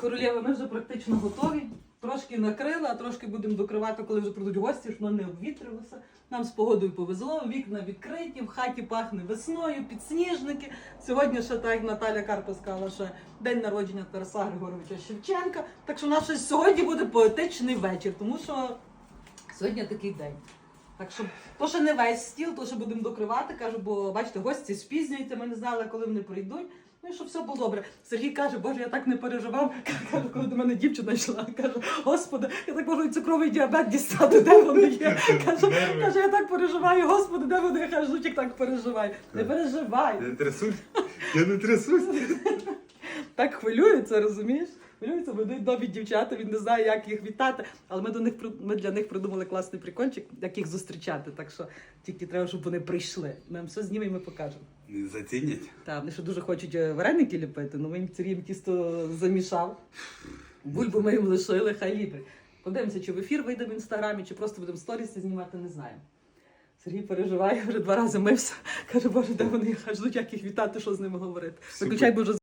Королєва, ми вже практично готові. Трошки накрили, а трошки будемо докривати, коли вже прийдуть гості, щоб воно не обвітрилося. Нам з погодою повезло, вікна відкриті, в хаті пахне весною, підсніжники. Сьогодні ще так Наталя Карпа сказала, що день народження Тараса Григоровича Шевченка. Так що щось сьогодні буде поетичний вечір, тому що сьогодні такий день. Так що то ще не весь стіл, то ще будемо докривати, кажу, бо бачите, гості спізнюються, ми не знали, коли вони прийдуть. Ну і щоб все було добре. Сергій каже, Боже, я так не переживав. Каже, коли до мене дівчина йшла, каже, Господи, я так можу і цукровий діабет дістати, де вони є. Каже, каже, я так переживаю, Господи, де вони? Я кажу, «Жучик так переживай. Не переживай. Не трясусь. Я не трясусь. Так хвилюється, розумієш? Бо йдуть нові дівчата, він не знає, як їх вітати. Але ми до них ми для них придумали класний прикольчик, як їх зустрічати. Так що тільки треба, щоб вони прийшли. Ми вам все знімемо і ми покажемо. Не зацінять. Та вони ще дуже хочуть е, вареники ліпити, ну він Сергій тісто замішав. Бульбу ми їм лишили, хай ліпить. Подивимося, чи в ефір вийде в інстаграмі, чи просто будемо сторіси знімати, не знаю. Сергій переживає, вже два рази мився. Каже, боже, де вони? Аж як їх вітати, що з ними говорити. Виключай, бо вже